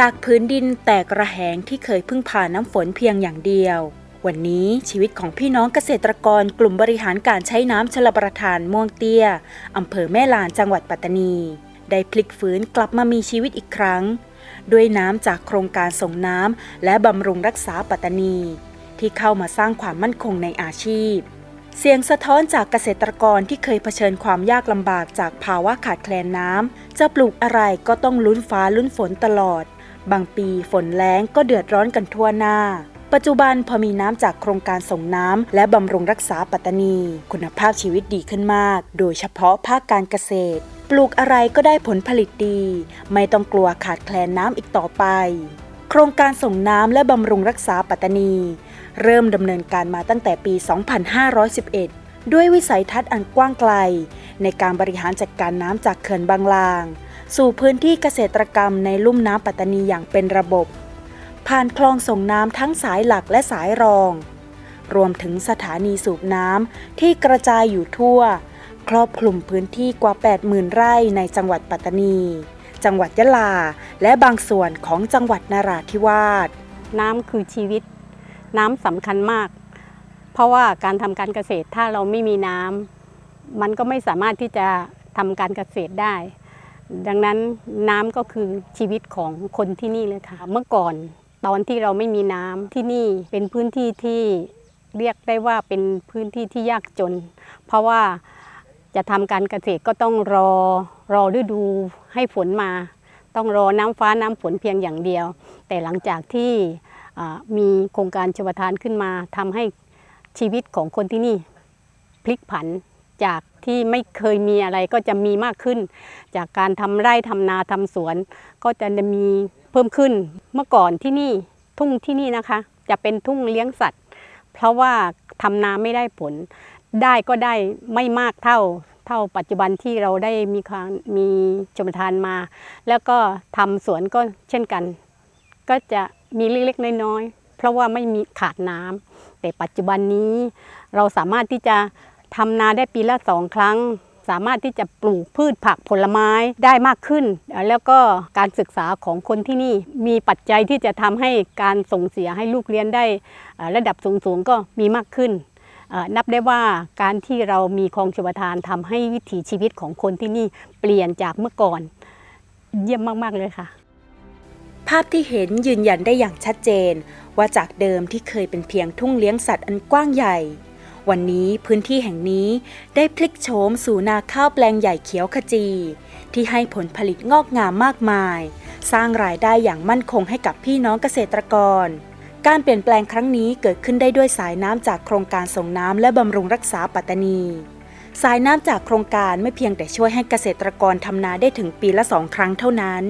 จากพื้นดินแตกระแหงที่เคยพึ่งพาน้ำฝนเพียงอย่างเดียว วันนี้ชีวิตของพี่น้องเกษตรกรกลุ่มบริหารการใช้น้ำชลประทานม่วงเตี้ยอำเภอแม่ลานจังหวัดปัตตานี ได้พลิกฟื้นกลับมามีชีวิตอีกครั้ง ด้วยน้ำจากโครงการส่งน้ำและบำรุงรักษาปัตตานี ที่เข้ามาสร้างความมั่นคงในอาชีพเสียงสะท้อนจากเกษตรกรที่เคยเผชิญความยากลำบากจากภาวะขาดแคลนน้ำ จะปลูกอะไรก็ต้องลุ้นฟ้าลุ้นฝนตลอด บางปีฝนแล้งก็เดือดร้อนกันทั่วหน้า ปัจจุบันพอมีน้ำจากโครงการส่งน้ำและบำรุงรักษาปัตตานี คุณภาพชีวิตดีขึ้นมาก โดยเฉพาะภาคการเกษตร ปลูกอะไรก็ได้ผลผลิตดี ไม่ต้องกลัวขาดแคลนน้ำอีกต่อไป โครงการส่งน้ำและบำรุงรักษาปัตตานี เริ่มดำเนินการมาตั้งแต่ปี 2511 ด้วยวิสัยทัศน์อันกว้างไกล ในการบริหารจัดการน้ำจากเขื่อนบางลาง สู่พื้นที่เกษตรกรรมในลุ่มน้ำปัตตานีอย่างเป็นระบบ ผ่านคลองส่งน้ำทั้งสายหลักและสายรอง รวมถึงสถานีสูบน้ำที่กระจายอยู่ทั่ว ครอบคลุมพื้นที่กว่า 80,000 ไร่ในจังหวัดปัตตานี จังหวัดยะลา และบางส่วนของจังหวัดนราธิวาส น้ำคือชีวิต น้ำสำคัญมาก เพราะว่าการทำการเกษตรถ้าเราไม่มีน้ำมันก็ไม่สามารถที่จะทำการเกษตรได้ ดังนั้นน้ำก็คือชีวิตของคนที่นี่เลยค่ะ เมื่อก่อนตอนที่เราไม่มีน้ำที่นี่เป็นพื้นที่ที่เรียกได้ว่าเป็นพื้นที่ที่ยากจน เพราะว่าจะทำการเกษตรก็ต้องรอรอฤดูให้ฝนมา ต้องรอน้ำฟ้าน้ำฝนเพียงอย่างเดียว แต่หลังจากที่มีโครงการชวทานขึ้นมาทำให้ชีวิตของคนที่นี่พลิกผัน จากที่ไม่เคยมีอะไรก็จะมีมากขึ้น จากการทำไร่ทำนาทำสวน ก็จะมีเพิ่มขึ้นเมื่อก่อนที่นี่ทุ่งที่นี่นะคะ จะเป็นทุ่งเลี้ยงสัตว์ เพราะว่าทำนาไม่ได้ผล ได้ก็ได้ไม่มากเท่า เท่าปัจจุบันที่เราได้มีการมีชมทานมา แล้วก็ทำสวนก็เช่นกัน ก็จะมีเล็กๆน้อยๆเพราะว่าไม่มีขาดน้ำแต่ปัจจุบันนี้เราสามารถที่จะ ทำนาได้ปีละสองครั้ง สามารถที่จะปลูกพืชผักผลไม้ได้มากขึ้น แล้วก็การศึกษาของคนที่นี่มีปัจจัยที่จะทำให้การส่งเสียให้ลูกเรียนได้ระดับสูงๆก็มีมากขึ้นนับได้ว่าการที่เรามีคลองชลปรทานทำให้วิถีชีวิตของคนที่นี่เปลี่ยนจากเมื่อก่อน เยี่ยมมาก ๆ เลยค่ะ ภาพที่เห็นยืนยันได้อย่างชัดเจน ว่าจากเดิมที่เคยเป็นเพียงทุ่งเลี้ยงสัตว์อันกว้างใหญ่ วันนี้พื้นที่แห่งนี้ได้พลิกโฉมสู่นาข้าวแปลงใหญ่เขียวขจี ที่ให้ผลผลิตงอกงามมากมาย สร้างรายได้อย่างมั่นคงให้กับพี่น้องเกษตรกร การเปลี่ยนแปลงครั้งนี้เกิดขึ้นได้ด้วยสายน้ำจากโครงการส่งน้ำและบำรุงรักษาปัตตานี สายน้ำจากโครงการไม่เพียงแต่ช่วยให้เกษตรกรทำนาได้ถึงปีละสองครั้งเท่านั้น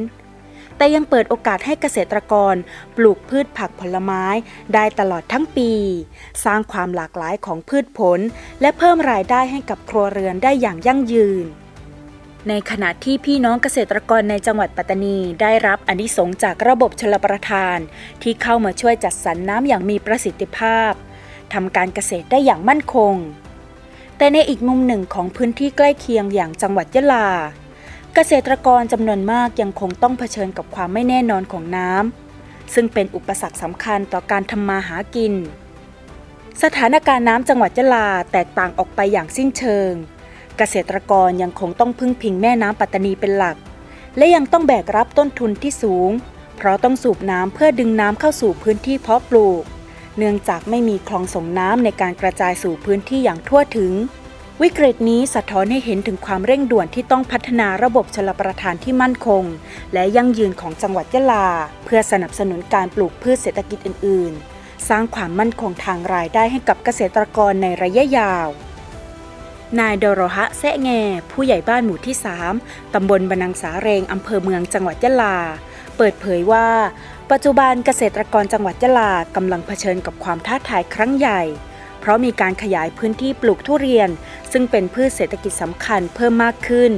แต่ยังเปิดโอกาสให้เกษตรกร ปลูกพืชผักผลไม้ได้ตลอดทั้งปี สร้างความหลากหลายของพืชผล และเพิ่มรายได้ให้กับครัวเรือนได้อย่างยั่งยืนในขณะที่พี่น้องเกษตรกรในจังหวัดปัตตานีได้รับอนิสงจากระบบชลประทาน ที่เข้ามาช่วยจัดสรรน้ำอย่างมีประสิทธิภาพทำการเกษตรได้อย่างมั่นคง แต่ในอีกมุมหนึ่งของพื้นที่ใกล้เคียงอย่างจังหวัดยะลา เกษตรกรจำนวนมากยังคงต้องเผชิญกับความไม่แน่นอนของน้ำซึ่งเป็นอุปสรรคสำคัญต่อการทำมาหากิน สถานการณ์น้ำจังหวัดยะลาแตกต่างออกไปอย่างสิ้นเชิง เกษตรกรยังคงต้องพึ่งพิงแม่น้ำปัตตานีเป็นหลัก และยังต้องแบกรับต้นทุนที่สูง เพราะต้องสูบน้ำเพื่อดึงน้ำเข้าสู่พื้นที่เพาะปลูก เนื่องจากไม่มีคลองส่งน้ำในการกระจายสู่พื้นที่อย่างทั่วถึง วิกฤตนี้สะท้อนให้เห็นถึงความเร่งด่วนที่ต้องพัฒนาระบบชลประทานที่มั่นคง และยั่งยืนของจังหวัดยะลา เพื่อสนับสนุนการปลูกพืชเศรษฐกิจอื่น ๆ สร้างความมั่นคงทางรายได้ให้กับเกษตรกรในระยะยาว นายดอรฮะแซะแง ผู้ใหญ่บ้านหมู่ที่ 3 ตำบลบรนังสาเรงอำเภอเมืองจังหวัดยะลา เปิดเผยว่า ปัจจุบันเกษตรกรจังหวัดยะลากำลังเผชิญกับความท้าทายครั้งใหญ่ เพราะมีการขยายพื้นที่ปลูกทุเรียน ซึ่งเป็นพืชเศรษฐกิจสำคัญเพิ่มมากขึ้น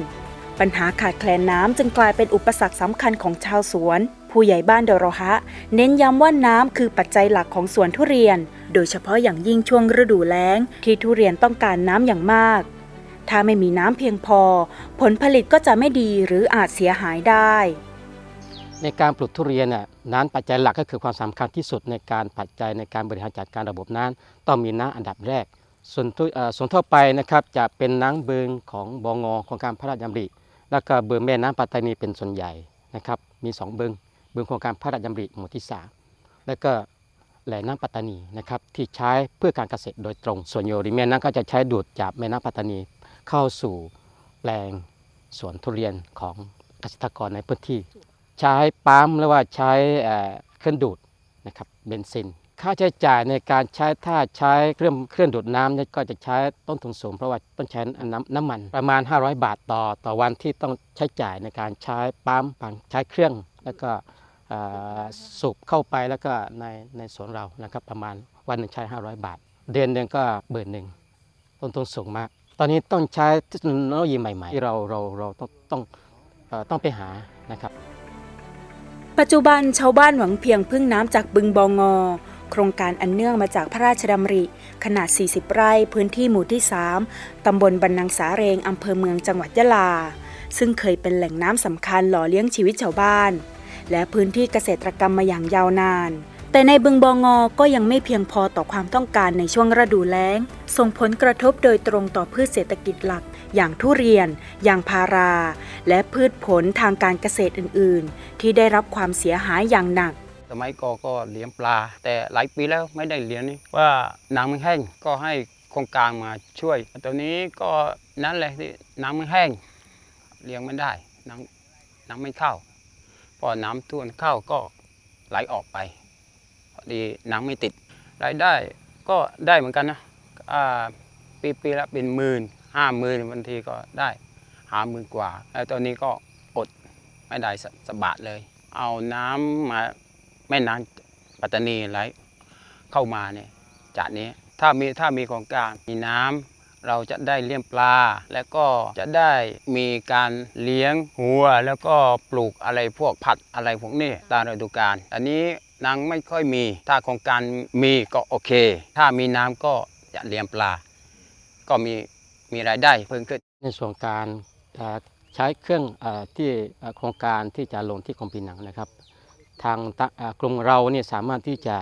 ปัญหาขาดแคลนน้ำจึงกลายเป็นอุปสรรคสำคัญของชาวสวน ผู้ใหญ่บ้านเดอโรฮะ เน้นย้ำว่าน้ำคือปัจจัยหลักของสวนทุเรียน โดยเฉพาะอย่างยิ่งช่วงฤดูแล้ง ที่ทุเรียนต้องการน้ำอย่างมาก ถ้าไม่มีน้ำเพียงพอ ผลผลิตก็จะไม่ดีหรืออาจเสียหายได้ ในการปลูกทุเรียนน่ะน้ำปัจจัยหลักก็คือความสำคัญที่สุดในการปัจจัยในการบริหารจัดการระบบน้ำต้องมีน้ำอันดับแรก ส่วนทั่วเอ่อส่วนทั่วไปนะครับจะเป็นน้ำเบิงของบงโครงการพระราชดำริ แล้วก็เบิงแม่น้ำปัตตานีเป็นส่วนใหญ่นะครับมีสองเบิงเบิงโครงการพระราชดำริหมู่ที่สาแล้วก็แหล่งน้ำปัตตานีนะครับที่ใช้เพื่อการเกษตรโดยตรง ส่วนโยริเมนนั้นก็จะใช้ดูดจากแม่น้ำปัตตานีเข้าสู่แปลงสวนทุเรียนของเกษตรกรในพื้นที่ ใช้ปั๊มหรือว่าใช้เครื่องดูดนะครับเบนซิน ค่าใช้จ่ายในการใช้ถ้าใช้เครื่องเครื่องดูดน้ำเนี่ยก็จะใช้ต้นทุนสูงเพราะว่าต้องใช้น้ำน้ำมันประมาณ 500 บาทต่อต่อวันที่ต้องใช้จ่ายในการใช้ปั๊มใช้เครื่อง แล้วก็สูบเข้าไปแล้วก็ในในสวนเรานะครับประมาณวันหนึ่งใช้ 500 บาท เดือนหนึ่งก็เบิร์หนึ่งต้นทุนสูงมาก ตอนนี้ต้องใช้เทคโนโลยีใหม่ ๆ ที่เราเราเราต้องต้องต้องไปหานะครับ ปัจจุบันชาวบ้านหวังเพียงพึ่งน้ำจากบึงบองงอ โครงการอันเนื่องมาจากพระราชดำริ ขนาด 40 ไร่พื้นที่หมู่ที่ 3 ตำบลบรรนังสาเรงอำเภอเมืองจังหวัดยะลา ซึ่งเคยเป็นแหล่งน้ำสำคัญหล่อเลี้ยงชีวิตชาวบ้าน และพื้นที่เกษตรกรรมมาอย่างยาวนาน แต่ในบึงบองอก็ยังไม่เพียงพอต่อความต้องการในช่วงฤดูแล้ง ส่งผลกระทบโดยตรงต่อพืชเศรษฐกิจหลัก อย่างทุเรียนยางพารา และพืชผลทางการเกษตรอื่น ๆ ที่ได้รับความเสียหายอย่างหนัก สมัยก่อนก็เลี้ยงปลา แต่หลายปีแล้วไม่ได้เลี้ยงนี่ว่าน้ำมันแห้งก็ให้โครงการมาช่วย ตอนนี้ก็นั่นแหละที่น้ำมันแห้ง เลี้ยงไม่ได้น้ำน้ำไม่เข้า พอน้ำท่วมเข้าก็ไหลออกไปพอดีน้ำไม่ติดรายได้ก็ได้เหมือนกันนะปีปีละเป็นหมื่นห้าหมื่นบางทีก็ได้หาหมื่นกว่าแล้วตอนนี้ก็อดไม่ได้สบาทเลย เอาน้ำมา แม่น้ำปัตตานีไหลเข้ามาเนี่ยจากนี้ถ้ามีถ้ามีของกลางมีน้ำเราจะได้เลี้ยงปลา แล้วก็จะได้มีการเลี้ยงหัว แล้วก็ปลูกอะไรพวกผัดอะไรพวกนี้ตามฤดูกาลอันนี้นางไม่ค่อยมี ถ้าโครงการมีก็โอเค ถ้ามีน้ำก็จะเลี้ยงปลา ก็มีมีรายได้เพิ่มขึ้นในส่วนการใช้เครื่องที่โครงการที่จะลงที่กรมปีหนังนะครับ ทางกลุ่มเราเนี่ยสามารถที่จะ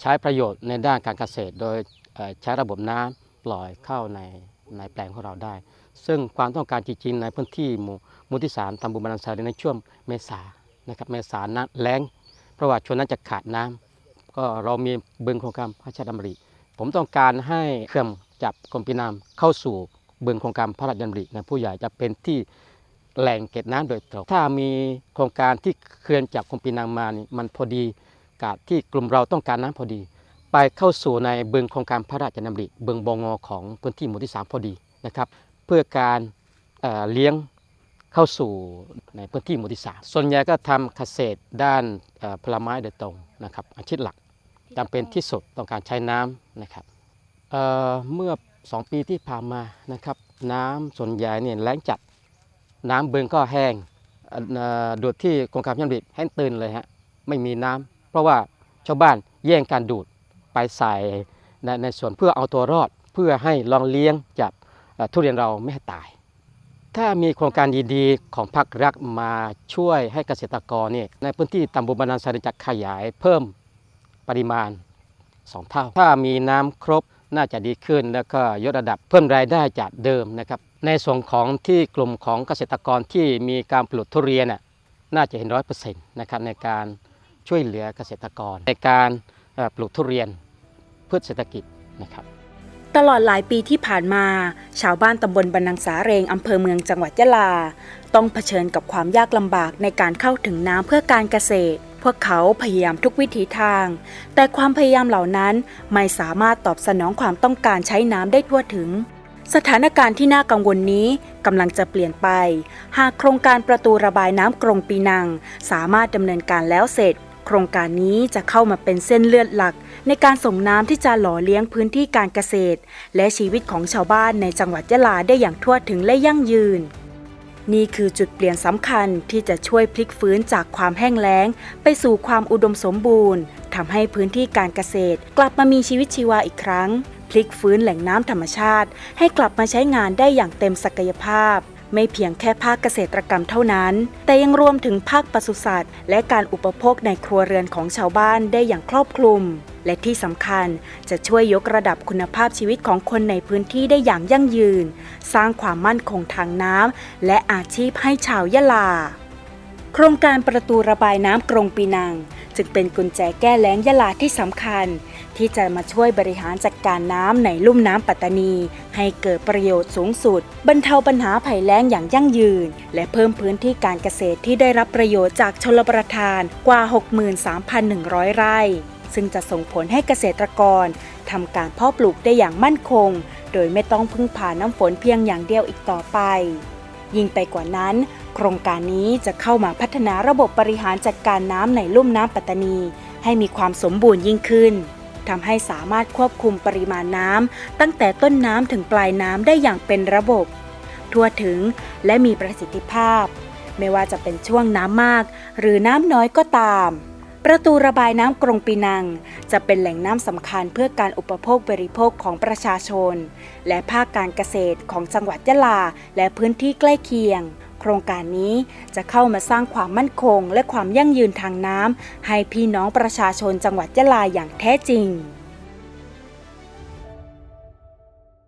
ใช้ประโยชน์ในด้านการเกษตร โดยใช้ระบบน้ำปล่อยเข้าในในแปลงของเราได้ ซึ่งความต้องการจริงๆในพื้นที่หมู่หมู่ที่สามตำบลบรรนังสาในช่วงเมษานะครับเมษาน้ำแล้งเพราะว่าช่วงนั้นจะขาดน้ำก็เรามีบึงโครงการพระราชดำริ ผมต้องการให้เครื่องจับกรมปีนามเข้าสู่บึงโครงการพระราชดำรินะผู้ใหญ่จะเป็นที่ แหล่งเก็บน้ำโดยตรง ถ้ามีโครงการที่เคลื่อนจากกรมปีนามมานี่มันพอดีกับที่กลุ่มเราต้องการน้ำพอดี ไปเข้าสู่ในบึงโครงการพระราชดำริบึงบงอของพื้นที่หมู่ที่ 3 พอดีนะครับ เพื่อการเเลี้ยงเข้าสู่ในพื้นที่หมู่ที่สาส่วนใหญ่ก็ทำเกษตรด้านผลไม้โดยตรงนะครับอาชีพหลักจำเป็นที่สุดต้องการใช้น้ำนะครับเเมื่อ 2 ปีที่ผ่านมานะครับน้ำส่วนใหญ่เนี่ยแล้งจัด น้ำเบิงก็แห้งดูดที่โครงการพิมพ์แห้งตื่นเลยฮะไม่มีน้ำเพราะว่าชาวบ้านแย่งการดูดไปใส่ในในส่วนเพื่อเอาตัวรอด เพื่อให้ลองเลี้ยงจับทุเรียนเราไม่ให้ตาย ถ้ามีโครงการดีๆ ของภาครัฐมาช่วยให้เกษตรกรเนี่ยในพื้นที่ตำบลบรรนังสารจะขยายเพิ่มปริมาณ 2 เท่า ถ้ามีน้ำครบ น่าจะดีขึ้น แล้วก็ยกระดับเพิ่มรายได้จากเดิมนะครับ ในส่วนของที่กลุ่มของเกษตรกรที่มีการปลูกทุเรียนน่ะน่าจะเห็นร้อยเปอร์เซ็นต์นะครับในการช่วยเหลือเกษตรกร ในการปลูกทุเรียนเพื่อเศรษฐกิจนะครับตลอดหลายปีที่ผ่านมา ชาวบ้านตำบลบรรนังสาเรงอำเภอเมืองจังหวัดยะลา ต้องเผชิญกับความยากลำบากในการเข้าถึงน้ำเพื่อการเกษตร พวกเขาพยายามทุกวิถีทาง แต่ความพยายามเหล่านั้นไม่สามารถตอบสนองความต้องการใช้น้ำได้ทั่วถึง สถานการณ์ที่น่ากังวลนี้กำลังจะเปลี่ยนไป หากโครงการประตูระบายน้ำกรงปีนัง สามารถดำเนินการแล้วเสร็จ โครงการนี้จะเข้ามาเป็นเส้นเลือดหลัก ในการส่งน้ำที่จะหล่อเลี้ยงพื้นที่การเกษตร และชีวิตของชาวบ้านในจังหวัดยะลาได้อย่างทั่วถึงและยั่งยืน นี่คือจุดเปลี่ยนสำคัญที่จะช่วยพลิกฟื้นจากความแห้งแล้ง ไปสู่ความอุดมสมบูรณ์ทำให้พื้นที่การเกษตร กลับมามีชีวิตชีวาอีกครั้ง พลิกฟื้นแหล่งน้ำธรรมชาติ ให้กลับมาใช้งานได้อย่างเต็มศักยภาพ ไม่เพียงแค่ภาคเกษตรกรรมเท่านั้น แต่ยังรวมถึงภาคปศุสัตว์ และการอุปโภคในครัวเรือนของชาวบ้านได้อย่างครอบคลุม และที่สำคัญจะช่วยยกระดับคุณภาพชีวิตของคนในพื้นที่ได้อย่างยั่งยืน สร้างความมั่นคงทางน้ำและอาชีพให้ชาวยะลา โครงการประตูระบายน้ำกรงปีนัง จึงเป็นกุญแจแก้แล้งยะลาที่สำคัญ ที่จะมาช่วยบริหารจัดการน้ำในลุ่มน้ำปัตตานี ให้เกิดประโยชน์สูงสุด บรรเทาปัญหาภัยแล้งอย่างยั่งยืน และเพิ่มพื้นที่การเกษตรที่ได้รับประโยชน์จากชลประทานกว่า 63,100 ไร่ ซึ่งจะส่งผลให้เกษตรกรทำการเพาะปลูกได้อย่างมั่นคง โดยไม่ต้องพึ่งพาน้ำฝนเพียงอย่างเดียวอีกต่อไป ยิ่งไปกว่านั้นโครงการนี้จะเข้ามาพัฒนาระบบบริหารจัดการน้ำในลุ่มน้ำปัตตานี ให้มีความสมบูรณ์ยิ่งขึ้น ทำให้สามารถควบคุมปริมาณน้ำตั้งแต่ต้นน้ำถึงปลายน้ำได้อย่างเป็นระบบ ทั่วถึงและมีประสิทธิภาพ ไม่ว่าจะเป็นช่วงน้ำมาก หรือน้ำน้อยก็ตาม ประตูระบายน้ำกรงปีนัง จะเป็นแหล่งน้ำสำคัญเพื่อการอุปโภคบริโภคของประชาชน และภาคการเกษตรของจังหวัดยะลาและพื้นที่ใกล้เคียง ครงการนี้จะเข้ามาสร้างความมั่นคง และความยั่งยืนทางน้ำให้พี่น้องประชาชนจังหวัดยะลาอย่างแท้จริง